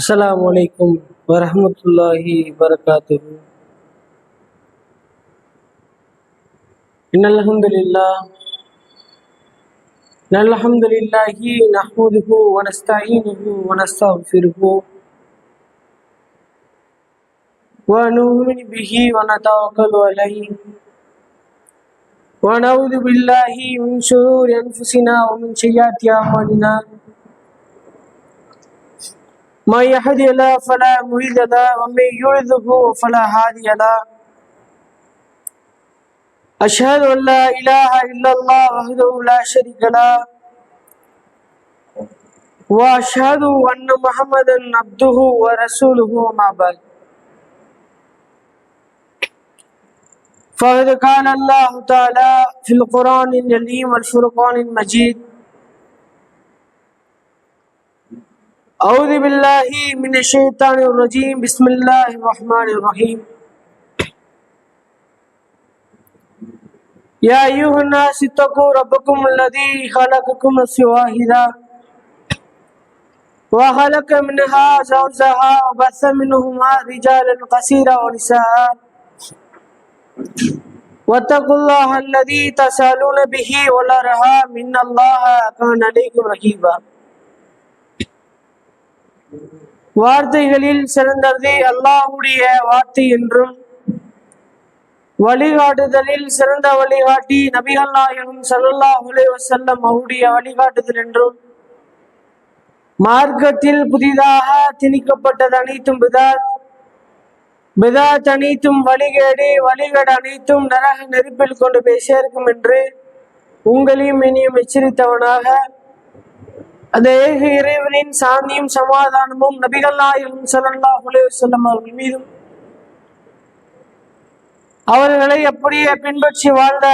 السلام عليكم ورحمة الله وبركاته إن الحمد لله إن الحمد لله نحمده ونستعينه ونستغفره ونؤمن به ونتوكل عليه ونعوذ بالله من شرور أنفسنا ومن سيئات أعمالنا من يهد الله فلا مضل له ومن يضلل فلا هادي له. أشهد أن لا إله إلا الله وحده لا شريك له وأشهد أن محمدا عبده ورسوله ما بعد. فقد قال الله تعالى في القرآن العليم والفرقان المجيد أعوذ بالله من الشيطان الرجيم. بسم الله الرحمن الرحيم. يا أيها الناس اتقو ربکم الذی خلقکم سواہدہ وخلق منها زوجها وبث منهما رجالا كثيرا ونساء. واتقوا الله الذي تسألون به والأرحام. إن الله كان عليكم رقيبا. வார்த்தைகளில் சிறந்தது அல்லாஹுடைய வார்த்தை என்றும் வழிகாட்டுதலில் சிறந்த வழிகாட்டி நபிகள் நாயகம் ஸல்லல்லாஹு அலைஹி அவருடைய வழிகாட்டுதல் என்றும் மார்க்கத்தில் புதிதாக திணிக்கப்பட்டது அனைத்தும் பிதாத் பிதாத் அனைத்தும் வழிகேடு வழிகேடு அனைத்தும் நரக நெருப்பில் கொண்டு போய் சேர்க்கும் என்று உங்களையும் இனியும் எச்சரித்தவனாக அந்த ஏக இறைவனின் சாந்தியும் சமாதானமும் நபிகள் நாயகம் ஸல்லல்லாஹு அலைஹி அவர்கள் மீதும். அவர்களை அப்படியே பின்பற்றி வாழ்ந்த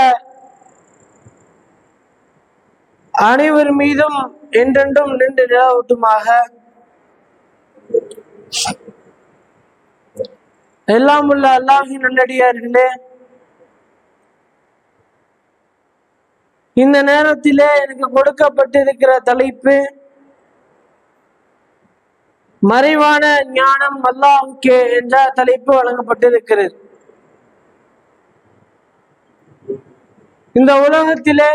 அனைவர் மீதும் என்றென்றும் நின்று நிலவட்டுமாக. எல்லாம் உள்ள அல்லாஹின் நல்லடியார்களே இந்த நேரத்தில் எனக்கு கொடுக்கப்பட்டிருக்கிற தலைப்பு மறைவான ஞானம் அல்லாஹுக்கே என்ற தலைப்பு வழங்கப்பட்டிருக்கிறது. இந்த உலகத்திலே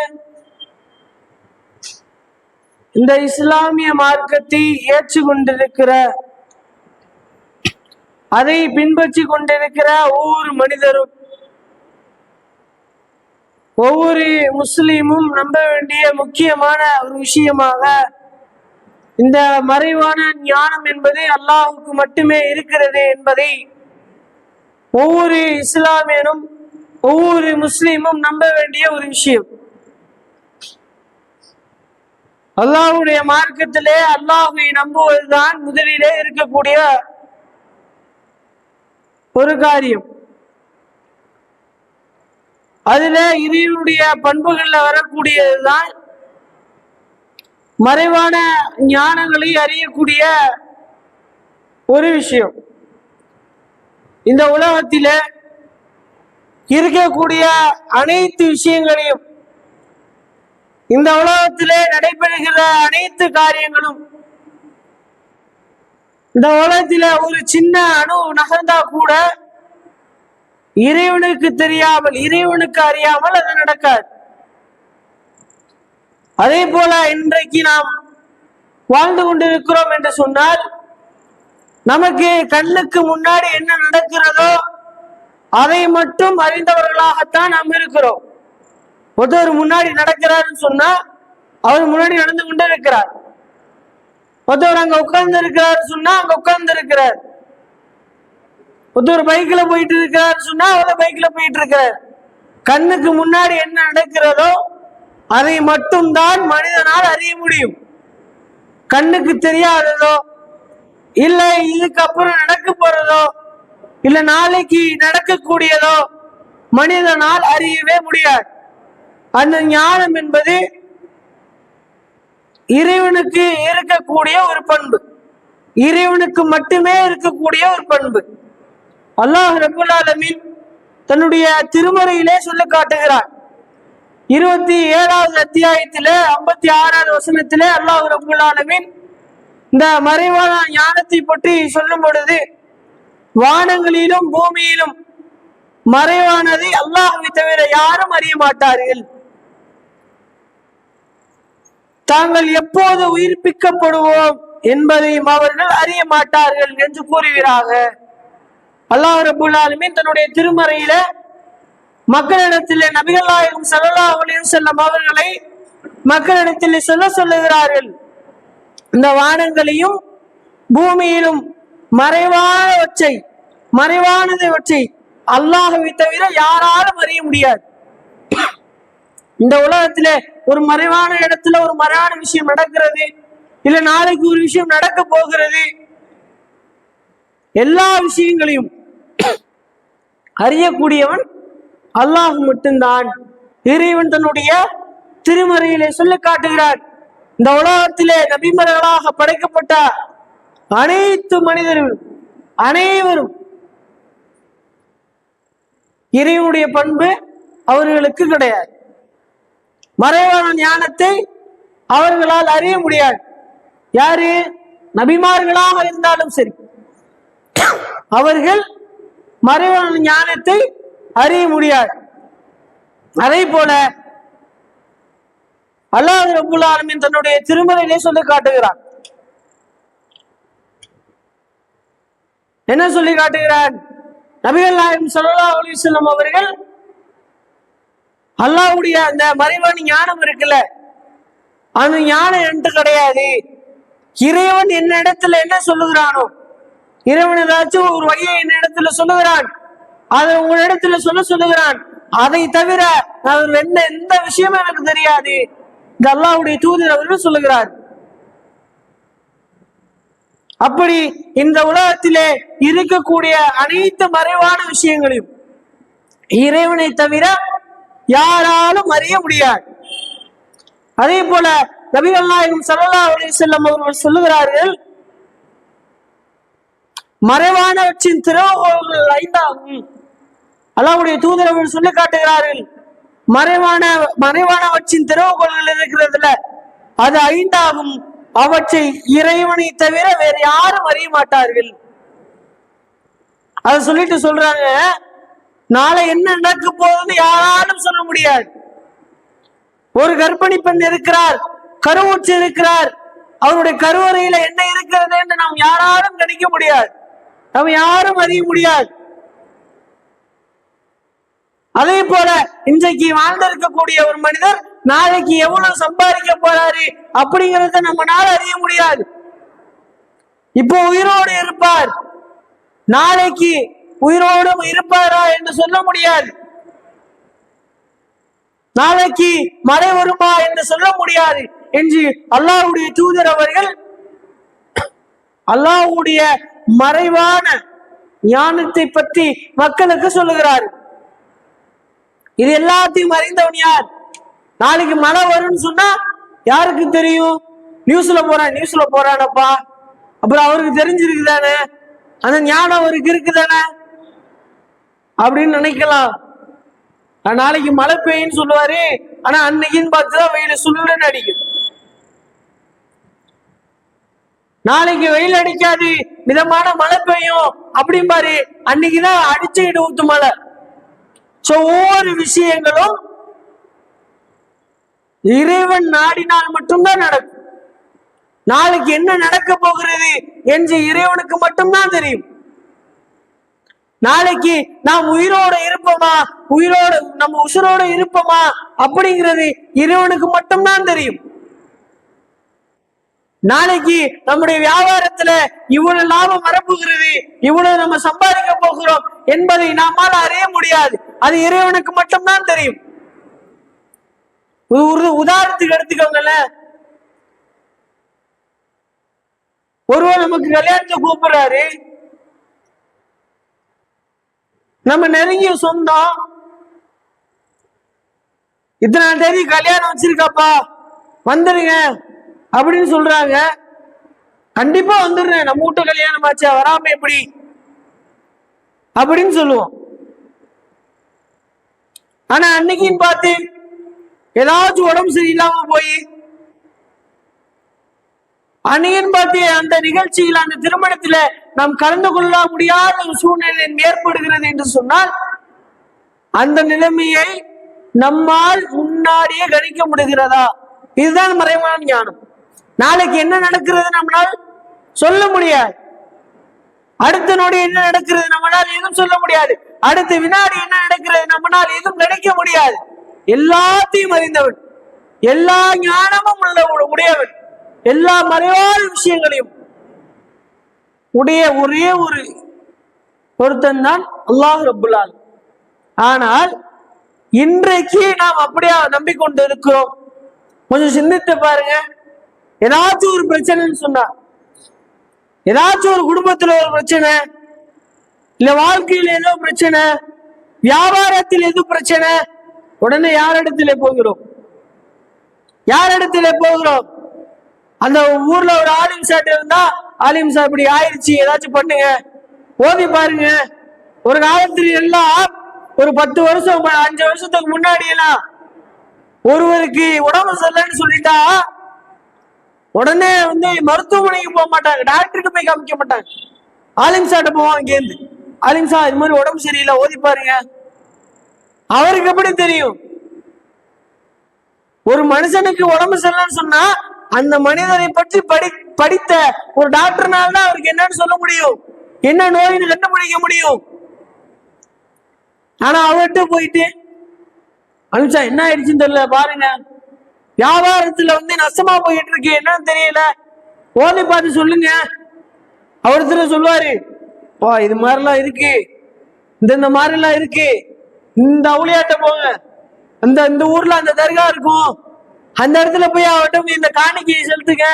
இந்த இஸ்லாமிய மார்க்கத்தை ஏற்றுக்கொண்டிருக்கிற அதை பின்பற்றி கொண்டிருக்கிற ஒவ்வொரு மனிதரும் ஒவ்வொரு முஸ்லீமும் நம்ப வேண்டிய முக்கியமான ஒரு விஷயமாக இந்த மறைவான ஞானம் என்பது அல்லாஹுக்கு மட்டுமே இருக்கிறது என்பதை ஒவ்வொரு இஸ்லாமியனும் ஒவ்வொரு முஸ்லீமும் நம்ப வேண்டிய ஒரு விஷயம். அல்லாஹுடைய மார்க்கத்திலே அல்லாஹை நம்புவதுதான் முதலிலே இருக்கக்கூடிய ஒரு காரியம். அதுல இறைவனுடைய பண்புகள்ல வரக்கூடியதுதான் மறைவான ஞானங்களை அறியக்கூடிய ஒரு விஷயம். இந்த உலகத்தில் இருக்கக்கூடிய அனைத்து விஷயங்களையும் இந்த உலகத்திலே நடைபெறுகிற அனைத்து காரியங்களும் இந்த உலகத்தில் ஒரு சின்ன அணு நகர்ந்தா கூட இறைவனுக்கு தெரியாமல் இறைவனுக்கு அறியாமல் அது நடக்காது. அதே போல இன்றைக்கு நாம் வாழ்ந்து கொண்டிருக்கிறோம் என்று சொன்னால் நமக்கு கண்ணுக்கு முன்னாடி என்ன நடக்கிறதோ அதை மட்டும் அறிந்தவர்களாகத்தான் நாம் இருக்கிறோம். ஒருத்தர் முன்னாடி நடக்கிறாருன்னு சொன்னா அவர் முன்னாடி நடந்து கொண்டே இருக்கிறார் ஒருத்தவர் அங்க உட்கார்ந்து இருக்கிறாரு சொன்னா அங்க உட்கார்ந்து இருக்கிறார் ஒருத்தர் பைக்கில் போயிட்டு இருக்கிறார் சொன்னால் அவர் பைக்கில் போயிட்டு இருக்கிறார். கண்ணுக்கு முன்னாடி என்ன நடக்கிறதோ அதை மட்டும்தான் மனிதனால் அறிய முடியும். கண்ணுக்கு தெரியாததோ இல்லை இதுக்கப்புறம் நடக்க போறதோ இல்லை நாளைக்கு நடக்கக்கூடியதோ மனிதனால் அறியவே முடியாது. அந்த ஞானம் என்பது இறைவனுக்கு இருக்கக்கூடிய ஒரு பண்பு. இறைவனுக்கு மட்டுமே இருக்கக்கூடிய ஒரு பண்பு. அல்லாஹ் ரபுல் ஆலமின் தன்னுடைய திருமறையிலே சொல்ல காட்டுகிறார். இருபத்தி ஏழாவது அத்தியாயத்திலே ஐம்பத்தி ஆறாவது வசனத்திலே அல்லாஹ் ரபுல் ஆலமின் இந்த மறைவான ஞானத்தை பற்றி சொல்லும் பொழுது வானங்களிலும் பூமியிலும் மறைவானதை அல்லாஹை தவிர யாரும் அறிய மாட்டார்கள். தாங்கள் எப்போது உயிர்ப்பிக்கப்படுவோம் என்பதையும் அவர்கள் அறிய மாட்டார்கள் என்று கூறுகிறார்கள். அல்லாஹ் ரபுல்லாலுமே தன்னுடைய திருமறையில மக்களிடத்தில் நபிகள் நாயகம் ஸல்லல்லாஹு அலைஹி வஸல்லம் அவர்களை மக்களிடத்தில் சொல்ல சொல்லுகிறார்கள். இந்த வானங்களையும் பூமியிலும் மறைவானவற்றை மறைவானதை அல்லாஹவை தவிர யாராலும் அறிய முடியாது. இந்த உலகத்திலே ஒரு மறைவான இடத்துல ஒரு மறைவான விஷயம் நடக்கிறது இல்ல நாளைக்கு ஒரு விஷயம் நடக்க போகிறது. எல்லா விஷயங்களையும் அறியக்கூடியவன் அல்லாஹ் மட்டும்தான். இறைவன் தன்னுடைய திருமறையிலே சொல்லி காட்டுகிறார் இந்த உலகத்திலே நபிமர்களாக படைக்கப்பட்ட அனைத்து மனிதர்களும் அனைவரும் இறைவனுடைய பண்பு அவர்களுக்கு கிடையாது. மறைவான ஞானத்தை அவர்களால் அறிய முடியாது. யாரு? நபிமார்களாக இருந்தாலும் சரி. அவர்கள் மறைவான ஞானத்தை அறிய முடியாது. அதே போல அல்லாஹ் ரபுல் ஆலமின் தன்னுடைய திருமலையிலே சொல்லி காட்டுகிறான். என்ன சொல்லி காட்டுகிறான்? நபிகள் நாயகம் சல்லா அலைஹி வஸல்லம் அவர்கள் அல்லாவுடைய அந்த மறைவான ஞானம் இருக்குல்ல அந்த ஞானம் என்று கிடையாது. இறைவன் என்ன இடத்துல என்ன சொல்லுகிறானோ இறைவன் ஏதாச்சும் ஒரு வழியை என்ன இடத்துல சொல்லுகிறான். அதை உங்க இடத்துல சொல்ல சொல்லுகிறான். அதை தவிர அவர் என்ன எந்த விஷயமும் எனக்கு தெரியாது. இந்த அல்லாவுடைய தூதர் அவர்கள் சொல்லுகிறார். அப்படி இந்த உலகத்திலே இருக்கக்கூடிய அனைத்து மறைவான விஷயங்களையும் இறைவனை தவிர யாராலும் அறிய முடியாது. அதே போல நபிகள் நாயகம் சல்லா அலைஹி வஸல்லம் அவர்கள் சொல்லுகிறார்கள் மறைவானவற்றின் திறவுகோள்கள் ஐந்தாகும். அல்லாவுடைய தூதரவர்கள் சொல்லி காட்டுகிறார்கள். மறைவான மறைவானவற்றின் திறவுகோள்கள் இருக்கிறதுல அது ஐந்தாகும். அவற்றை இறைவனை தவிர வேற யாரும் அறிய மாட்டார்கள். அதை சொல்லிட்டு சொல்றாங்க. நாளை என்ன நடக்க போகுதுன்னு யாராலும் சொல்ல முடியாது. ஒரு கர்ப்பிணி பெண் இருக்கிறார் கருவூற்று இருக்கிறார். அவருடைய கருவறையில என்ன இருக்கிறது என்று நாம் யாராலும் கணிக்க முடியாது. நம்ம யாரும் அறிய முடியாது. அதே போல இன்றைக்கு வாழ்ந்திருக்கக்கூடிய ஒரு மனிதர் நாளைக்கு எவ்வளவு சம்பாதிக்க போறாரு அப்படிங்கறத நம்மனால அறிய முடியாது. இப்போ உயிரோடு இருப்பார். நாளைக்கு உயிரோடும் இருப்பாரா என்று சொல்ல முடியாது. நாளைக்கு மழை வருமா என்று சொல்ல முடியாது. என்று அல்லாஹ்வுடைய தூதர் அவர்கள் அல்லாஹுடைய மறைவான ஞானத்தை பற்றி மக்களுக்கு சொல்லுகிறார். இது எல்லாத்தையும் அறிந்தவன் யார்? நாளைக்கு மழை வரும்னு சொன்னா யாருக்கு தெரியும்? நியூஸ்ல போறான் நியூஸ்ல போறானப்பா. அப்புறம் அவருக்கு தெரிஞ்சிருக்குதானே அந்த ஞானம் அவருக்கு இருக்குதானே அப்படின்னு நினைக்கலாம். நாளைக்கு மழை பெய்யும்னு சொல்லுவாரு. ஆனா அன்னைக்குன்னு பார்த்துதான் வெயில் சுள்ளுன்னு அடிக்கும். நாளைக்கு வெயில் அடிக்காது. மிதமான மழை பெய்யும். அப்படிம்பாரு அன்னைக்குதான் அடிச்சுக்கிட்டு ஊத்து மழை. சோ ஒவ்வொரு விஷயங்களும் இறைவன் நாடினால் மட்டும்தான் நடக்கும். நாளைக்கு என்ன நடக்க போகிறது என்று இறைவனுக்கு மட்டும்தான் தெரியும். நாளைக்கு நாம் உயிரோட இருப்போமா? உயிரோட நம்ம உசுரோட இருப்போமா? அப்படிங்கிறது இறைவனுக்கு மட்டும்தான் தெரியும். நாளைக்கு நம்முடைய வியாபாரத்துல இவ்வளவு லாபம் வரப்போகிறது இவ்வளவு நம்ம சம்பாதிக்க போகிறோம் என்பதை நம்மால் அறிய முடியாது. அது இறைவனுக்கு மட்டும்தான் தெரியும். ஒரு உதாரணத்துக்கு எடுத்துக்கோங்களேன். ஒருவர் நமக்கு கல்யாணத்தை கூப்பிடுறாரு. நம்ம நெருங்கிய சொந்தம். இத்தனை தேதி கல்யாணம் வச்சிருக்காப்பா. வந்துடுங்க அப்படின்னு சொல்றாங்க. கண்டிப்பா வந்துடுறேன். நம்ம வீட்டு கல்யாணம் ஆச்சா வராம எப்படி? அப்படின்னு சொல்லுவோம். ஆனா அன்னைக்குன்னு பார்த்து ஏதாச்சும் உடம்பு சரியில்லாம போய் அணியன் பார்த்து அந்த நிகழ்ச்சியில் அந்த திருமணத்தில நாம் கலந்து கொள்ள முடியாத ஒரு சூழ்நிலை ஏற்படுகிறது என்று சொன்னால் அந்த நிலைமையை நம்மால் முன்னாடியே கணிக்க முடிகிறதா? இதுதான் மறைவான ஞானம். நாளைக்கு என்ன நடக்கிறது நம்மளால்? சொல்ல முடியாது. அடுத்த நொடி என்ன நடக்கிறது நம்மளால் எதுவும் சொல்ல முடியாது. அடுத்த வினாடி என்ன நடக்கிறது நம்மளால் எதுவும் நினைக்க முடியாது. எல்லாத்தையும் அறிந்தவன். எல்லா ஞானமும் உள்ள உடையவன். எல்லா மறைவான விஷயங்களையும். உடைய ஒரே ஒரு ஒருத்தன் தான் அல்லாஹ் ரபுல்லால் ஆனால் இன்றைக்கு நாம் அப்படியா நம்பிக்கொண்டு இருக்கிறோம்? கொஞ்சம் சிந்தித்து பாருங்க. ஏதாச்சும் ஒரு பிரச்சனைன்னு சொன்னா ஏதாச்சும் ஒரு குடும்பத்துல ஒரு பிரச்சனை இல்ல வாழ்க்கையில ஏதோ பிரச்சனை வியாபாரத்தில் எது பிரச்சனை உடனே யாரிடத்திலே போகிறோம்? யாரிடத்திலே போகிறோம்? அந்த ஊர்ல ஒரு ஆலிம் சாட் இருந்தா ஆலிம் சார் இப்படி ஆயிடுச்சு ஏதாச்சும் பண்ணுங்க. ஓதி பாருங்க. ஒரு காலத்துல எல்லாம் ஒரு பத்து வருஷம் அஞ்சு வருஷத்துக்கு முன்னாடி எல்லாம் ஒருவருக்கு உடம்பு சரியில்லைன்னு சொல்லிட்டா உடனே வந்து மருத்துவமனைக்கு போக மாட்டாங்க. டாக்டருக்கு போய் காமிக்க மாட்டாங்க. ஆலிம் சாட்ட போவாங்க இங்கேருந்து ஆலிம் சார் இது மாதிரி உடம்பு சரியில்லை ஓதி பாருங்க. அவருக்கு எப்படி தெரியும்? ஒரு மனுஷனுக்கு உடம்பு சரியில்லைன்னு சொன்னா அந்த மனிதனை பற்றி படி படித்த ஒரு டாக்டர்னால தான் அவருக்கு என்னன்னு சொல்ல முடியும். என்ன நோயின்னு கண்டுபிடிக்க முடியும். ஆனா அவர்கிட்ட போயிட்டு அனுஷா என்ன ஆயிடுச்சுன்னு தெரியல பாருங்க. வியாபாரத்துல வந்து நஷ்டமா போயிட்டு இருக்கு. என்னன்னு தெரியல. ஓதி பார்த்து சொல்லுங்க. அவர்த்துல சொல்லுவாரு பா இது மாதிரிலாம் இருக்கு. இந்த இந்த மாதிரிலாம் இருக்கு. இந்த அவுளியாட்ட போங்க. அந்த இந்த ஊர்ல அந்த தர்கா இருக்கும். அந்த இடத்துல போய் அவர்கிட்ட இந்த காணிக்கையை செலுத்துங்க.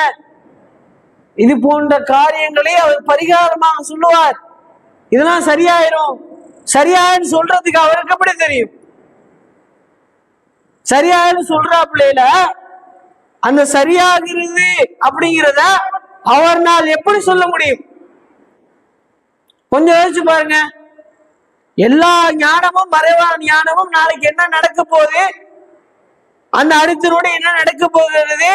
இது போன்ற காரியங்களை அவர் பரிகாரமாக சொல்லுவார். இதெல்லாம் சரியாயிரும். சரியாயின்னு சொல்றதுக்கு அவருக்கு எப்படி தெரியும்? சரியாயிரும் சொல்றாப்புல அந்த சரியாகிறது அப்படிங்கிறத அவர்னால் எப்படி சொல்ல முடியும்? கொஞ்சம் யோசிச்சு பாருங்க. எல்லா ஞானமும் மறைவான ஞானமும் நாளைக்கு என்ன நடக்க போகுது? அந்த அடுத்தனோட என்ன நடக்க போகிறது?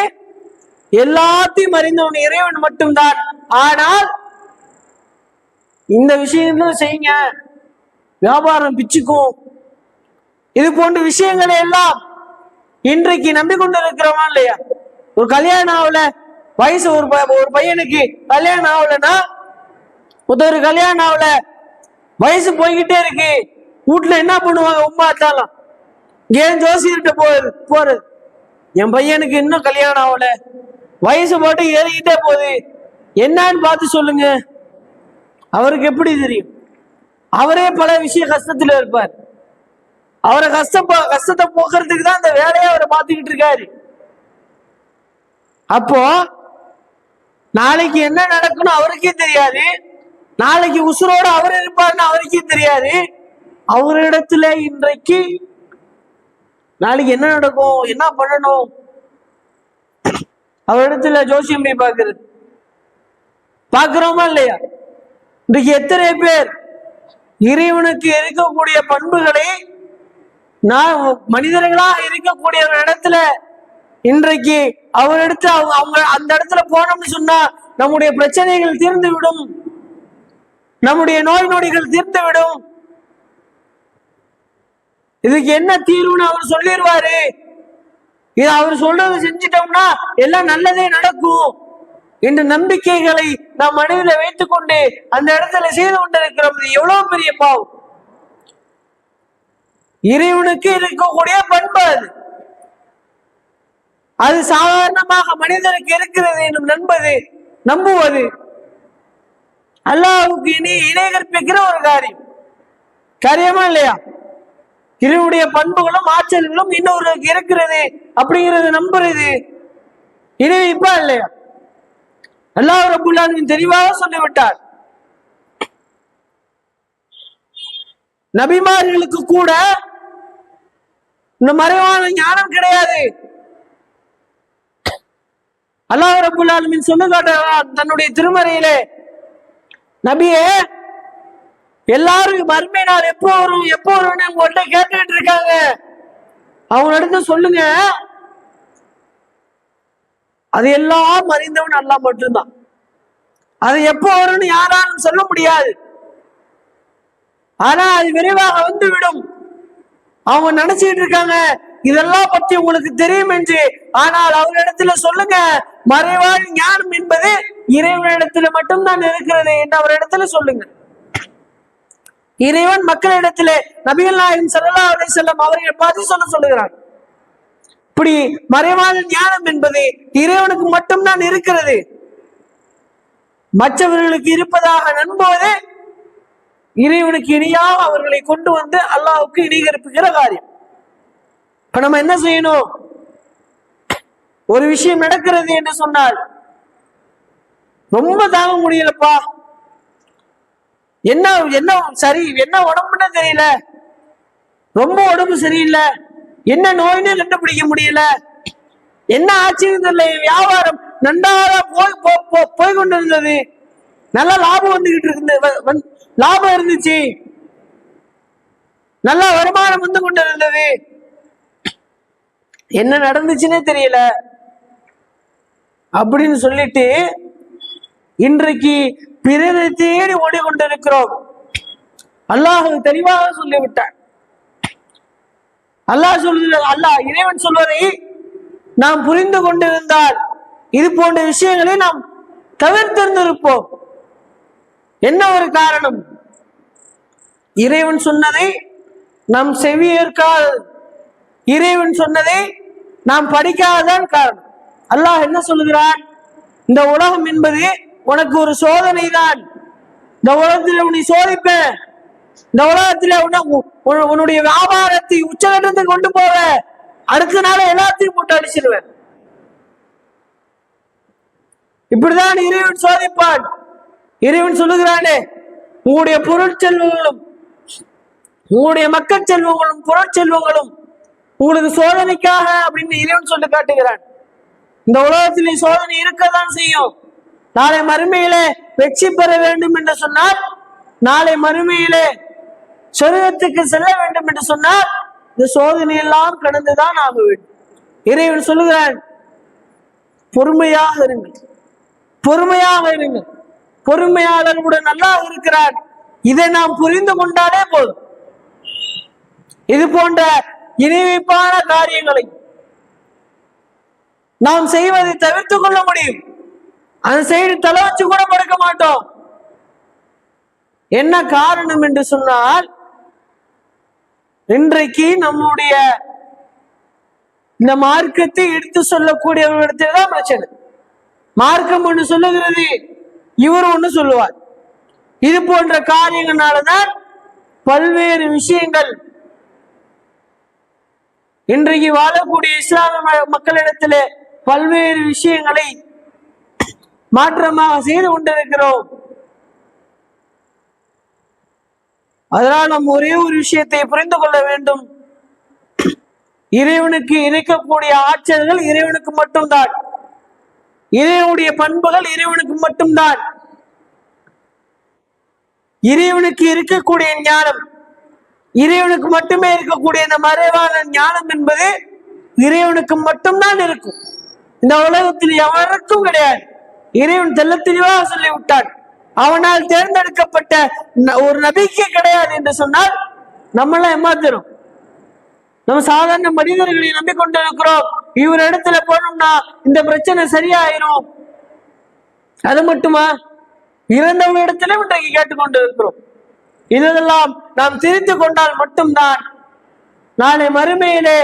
எல்லாத்தையும் அறிந்தவன் இறைவன் மட்டும்தான். ஆனால் இந்த விஷயங்களும் செய்யுங்க. வியாபாரம் பிச்சுக்கும். இது போன்ற விஷயங்களை எல்லாம் இன்றைக்கு நம்பிக்கொண்டு இருக்கிறோமா இல்லையா? ஒரு கல்யாணம் ஆகல வயசு ஒரு ஒரு பையனுக்கு கல்யாணம் ஆகலன்னா ஒரு கல்யாணம் ஆகல வயசு போய்கிட்டே இருக்கு. வீட்டுல என்ன பண்ணுவாங்க? உமா அத்தாலாம். ஏன் ஜோசியர்கிட்ட போறது போறது? என் பையனுக்கு இன்னும் கல்யாணம் ஆகல. வயசு போட்டு ஏறிக்கிட்டே போகுது. என்னன்னு பார்த்து சொல்லுங்க. அவருக்கு எப்படி தெரியும்? அவரே பல விஷய கஷ்டத்துல இருப்பார். அவரை கஷ்டம் போ- கஷ்டத்தை போக்குறதுக்கு தான் அந்த வேலையை அவரை பார்த்துக்கிட்டு இருக்காரு. அப்போ நாளைக்கு என்ன நடக்கும்னு அவருக்கே தெரியாது. நாளைக்கு உசுரோடு அவர் இருப்பார்னு அவருக்கே தெரியாது. அவரிடத்துல இன்றைக்கு நாளைக்கு என்ன நடக்கும் என்ன பண்ணணும்? அவரிடத்துல ஜோசியம் போய் பார்க்கறது? பார்க்கிறோமா இல்லையா? இன்றைக்கு எத்தனை பேர் இறைவனுக்கு இருக்கக்கூடிய பண்புகளை நான் மனிதர்களா இருக்கக்கூடிய ஒரு இடத்துல இன்றைக்கு அவரிடத்து அவங்க அவங்க அந்த இடத்துல போனோம்னு சொன்னா நம்முடைய பிரச்சனைகள் தீர்ந்து விடும் நம்முடைய நோய் நொடிகள் தீர்ந்து விடும் இதுக்கு என்ன தீர்வுன்னு அவர் சொல்லிடுவாரு இது அவர் சொல்றதை செஞ்சிட்டோம்னா எல்லாம் நல்லதே நடக்கும். என்ற நம்பிக்கைகளை நாம் மனதில் வைத்துக்கொண்டு அந்த இடத்துல செய்து கொண்டிருக்கிறோம். இது எவ்வளவு பெரிய பாவம். இறைவனுக்கு இருக்கக்கூடிய பண்பு அது. அது சாதாரணமாக மனிதனுக்கு இருக்கிறது என்னும் நண்பது நம்புவது. அல்லாவுக்கு இனி இணை கற்பிக்கிற ஒரு காரியம். காரியமா இல்லையா? இறைவனுடைய பண்புகளும் ஆற்றல்களும் இன்னொருக்கு இருக்கிறது அப்படிங்கிறது நம்புறது. இணை வைப்பா இல்லையா? அல்லாஹ் ரபுல்லாவின் தெளிவாக சொல்லிவிட்டார். நபிமார்களுக்கு கூட இந்த மறைவான ஞானம் கிடையாது. அல்லாஹ் ரபுல் ஆலமின் சொல்லு காட்டுறான் தன்னுடைய திருமறையிலே நபியே எல்லாரும் மறுமை நாள் எப்போ வரும் எப்போ வரும்னு உங்கள்கிட்ட கேட்டுக்கிட்டு இருக்காங்க. அவங்க சொல்லுங்க. அது எல்லாம் அறிந்தவன் அல்லா மட்டும்தான். அது எப்போ வரும்னு யாராலும் சொல்ல முடியாது. ஆனா அது விரைவாக வந்து விடும் அவங்க நினைச்சிட்டு இருக்காங்க. இதெல்லாம் பத்தி உங்களுக்கு தெரியும் என்று. ஆனால் அவரிடத்துல சொல்லுங்க. மறைவாழ் ஞானம் என்பது இறைவனிடத்துல மட்டும்தான் இருக்கிறது என்று அவரிடத்துல சொல்லுங்க. இறைவன் மக்களிடத்திலே நபிகள் நாயகம் ஸல்லல்லாஹு அவரை செல்லும் அவர்களை பார்த்து சொல்ல சொல்லுகிறார். இப்படி மறைவான ஞானம் என்பது இறைவனுக்கு மட்டும்தான் இருக்கிறது. மற்றவர்களுக்கு இருப்பதாக நம்புவது இறைவனுக்கு இணையாக அவர்களை கொண்டு வந்து அல்லாவுக்கு இணைகரிப்புகிற காரியம். இப்ப நம்ம என்ன செய்யணும்? ஒரு விஷயம் நடக்கிறது என்று சொன்னால் ரொம்ப தாங்க முடியலப்பா. என்ன என்ன சரி என்ன உடம்புன்னு தெரியல. ரொம்ப உடம்பு சரியில்லை. என்ன நோய்னு கண்டுபிடிக்க முடியல. என்ன ஆச்சுன்னு தெரியல. வியாபாரம் நன்றாக போய் போ- போ- போய் கொண்டு இருந்தது நல்ல லாபம் வந்துகிட்டு இருந்தது வ- லாபம் இருந்துச்சு. நல்ல வருமானம் வந்து கொண்டு இருந்தது. என்ன நடந்துச்சுன்னே தெரியல. அப்படின்னு சொல்லிட்டு இன்றைக்கு பிறரை தேடி ஓடிக்கொண்டிருக்கிறோம். அல்லாஹ் தெளிவாக சொல்லிவிட்டான். அல்லாஹ் சொல்லுகிற அல்லாஹ் இறைவன் சொல்வதை நாம் புரிந்து கொண்டிருந்தால் இது போன்ற விஷயங்களை நாம் தவிர்த்திருந்திருப்போம். என்ன ஒரு காரணம்? இறைவன் சொன்னதை நாம் செவியேற்காத இறைவன் சொன்னதை நாம் படிக்காததான் காரணம். அல்லாஹ் என்ன சொல்லுகிறான்? இந்த உலகம் என்பது உனக்கு ஒரு சோதனை தான் இந்த உலகத்தில் உன்னை சோதிப்பேன். இந்த உலகத்துல உன்னை- உன்னுடைய வியாபாரத்தை உச்சகட்டத்துக்கு கொண்டு போவ அடுத்த நாள் எல்லாத்தையும் போட்டு அடிச்சிருவேன். இப்படிதான் இறைவன் சோதிப்பான். இறைவன் சொல்லுகிறானே உங்களுடைய பொருட்செல்வங்களும் உங்களுடைய மக்கள் செல்வங்களும் பொருட்செல்வங்களும் உங்களுக்கு சோதனைக்காக அப்படின்னு இறைவன் சொல்லி காட்டுகிறான். இந்த உலகத்திலே சோதனை இருக்கதான் செய்யும். நாளை மறுமையிலே வெற்றி பெற வேண்டும் என்று சொன்னால் நாளை மறுமையிலே சொர்க்கத்துக்கு செல்ல வேண்டும் என்று சொன்னால் இந்த சோதனை எல்லாம் கடந்துதான் ஆக வேண்டும். இறைவன் சொல்லுகிறான் பொறுமையாக இருங்கள். பொறுமையாக இருங்கள். பொறுமையாளர்களுடன் நல்லா இருக்கிறார். இதை நாம் புரிந்து கொண்டாலே போதும். இது போன்ற இணைவிப்பான காரியங்களை நாம் செய்வதை தவிர்த்துக் கொள்ள முடியும். அந்த சைடு தலை வச்சு கூட படுக்க மாட்டோம். என்ன காரணம் என்று சொன்னால் இன்றைக்கு நம்முடைய இந்த மார்க்கத்தை எடுத்து சொல்லக்கூடியவர்களிடத்தில் தான் பிரச்சனை. மார்க்கம் ஒன்று சொல்லுகிறது இவர் ஒன்று சொல்லுவார். இது போன்ற காரியங்களாலதான் பல்வேறு விஷயங்கள் இன்றைக்கு வாழக்கூடிய இஸ்லாமிய ம- மக்களிடத்திலே பல்வேறு விஷயங்களை மாற்றமாக செய்து கொண்டிருக்கிறோம். அதனால் நாம் ஒரே ஒரு விஷயத்தை புரிந்து கொள்ள வேண்டும். இறைவனுக்கு இருக்கக்கூடிய ஆற்றல்கள் இறைவனுக்கு மட்டும்தான். இறைவனுடைய பண்புகள் இறைவனுக்கு மட்டும்தான். இறைவனுக்கு இருக்கக்கூடிய ஞானம் இறைவனுக்கு மட்டுமே இருக்கக்கூடிய இந்த மறைவான ஞானம் என்பது இறைவனுக்கு மட்டும்தான் இருக்கும். இந்த உலகத்தில் எவருக்கும் கிடையாது. இறைவன் தெல்ல தெளிவாக சொல்லிவிட்டான். அவனால் தேர்ந்தெடுக்கப்பட்ட ந- ஒரு நபிக்கை கிடையாது என்று சொன்னால் நம்மளாம் ஏமாத்திரும் நம்ம சாதாரண மனிதர்களை நம்பிக்கொண்டிருக்கிறோம். இவர் இடத்துல போனோம்னா இந்த பிரச்சனை சரியாயிரும். அது மட்டுமா? இறந்தவங்க இடத்துல இன்றைக்கு கேட்டுக்கொண்டு இருக்கிறோம். இதெல்லாம் நாம் திரித்து கொண்டால் மட்டும்தான் நாளை மறுமையிலே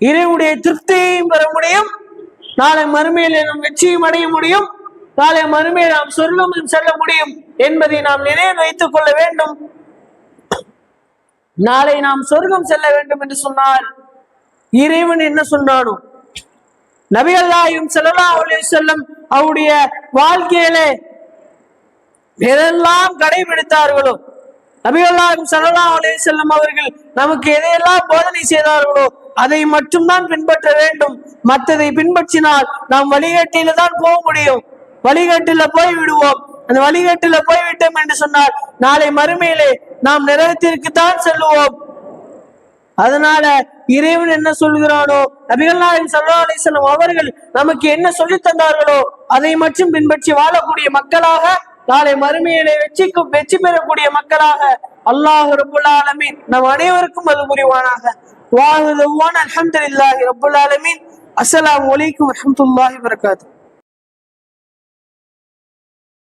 இறைவுடைய திருப்தியையும் பெற முடியும். நாளை மறுமையிலே நாம் வெற்றியும் அடைய முடியும். நாளை மறுமையில் நாம் சொர்க்கமும் செல்ல முடியும் என்பதை நாம் நினைவில் வைத்துக் கொள்ள வேண்டும். நாளை நாம் சொர்க்கம் செல்ல வேண்டும் என்று சொன்னால் இறைவன் என்ன சொன்னானோ? நபிகள்லாயும் ஸல்லல்லாஹு அலைஹி செல்லும் அவருடைய வாழ்க்கையிலே எதெல்லாம் கடைபிடித்தார்களோ நபிகள்லாயும் ஸல்லல்லாஹு அலைஹி செல்லும் அவர்கள் நமக்கு எதையெல்லாம் போதனை செய்தார்களோ அதை மட்டும்தான் பின்பற்ற வேண்டும். மற்றதை பின்பற்றினால் நாம் வழிகட்டில தான் போக முடியும். வழிகட்டில போய் விடுவோம். அந்த வழிகட்டில போய் விட்டோம் என்று சொன்னால் நாளை மறுமையிலே நாம் நிறத்திற்கு தான் செல்லுவோம். அதனால இறைவன் என்ன சொல்கிறானோ நபிகள் நாயகம் ஸல்லல்லாஹு அவர்கள் நமக்கு என்ன சொல்லித் தந்தார்களோ அதை மட்டும் பின்பற்றி வாழக்கூடிய மக்களாக நாளை மறுமையிலே வெற்றி வெற்றி பெறக்கூடிய மக்களாக அல்லாஹ் ரபுல் ஆலமீன் நம் அனைவருக்கும் அது புரிவானாக. வாஹுதுவான் அல்ஹம்துலில்லாஹி ரபுல் ஆலமீன். அஸ்லாம் அலைக்கும் வரமத்துல்லாஹி வரகாத்து